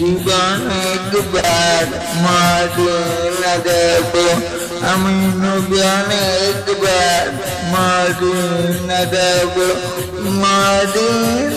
জীবন একবার মরে লাগাব আমি নবী অনেকবার মরে লাগাব মরে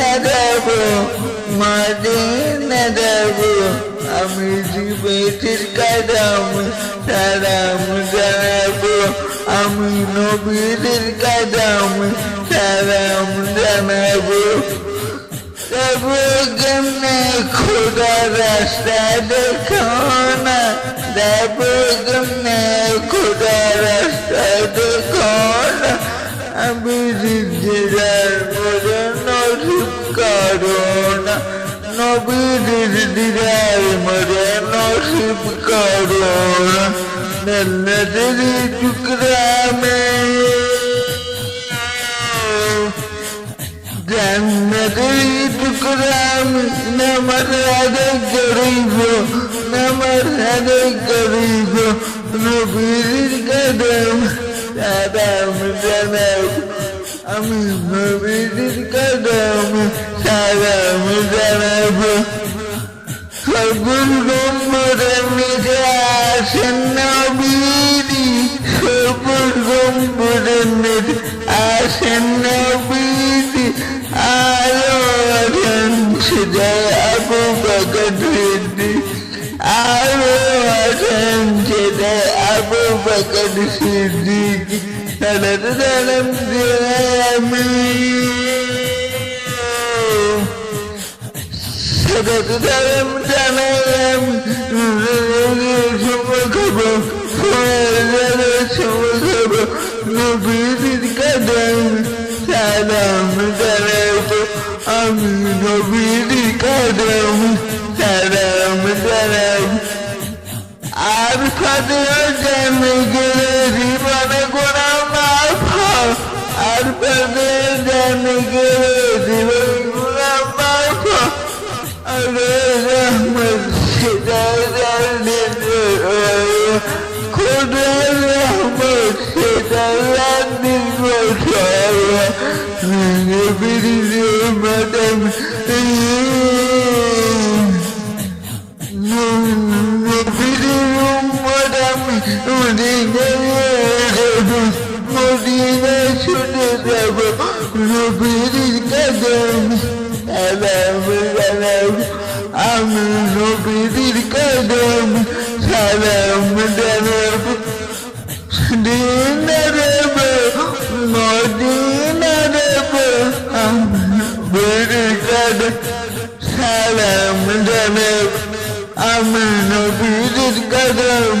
লাগাব মরে লাগাব আমি জীবেটির কাদাম তারাম জানাব আমি নবীদের কাদাম তারাম জানাব তারপর में खुदा रास्ता दिखाना दबुद में खुदा रास्ता दिखाना अभी जिद्दार मुझे नौजुब करोना नबी जिद्दार मुझे नौजुब करोना नल्लदरी टुकड़ा में जन्नतरी টুকরা আমি নামার আগে গরিব নামার আগে গরিব নবীর কদম সাদাম জানাব আমি নবীর কদম সাদাম জানাব সবুজ গম্বরের নিচে আসেন নবীরি সবুজ গম্বরের Abi Hasan'da Abu Bakır Siddik Salatı dalam dirami Salatı dalam dalam Semua kaba Salatı semua kaba Nabi kadang Salam dalam Amin Nabi kadang সালাম জানাবো আর ফাতে জানে গেলে জীবনে গোনা মাফ হয়। আর ফাতে জানে গেলে জীবন গোনা মাফ হয়। আরে রহমত সেটা জানে খোদা রহমত সেটা জানে I'm in a beaded goddamn, I'm in a beaded goddamn.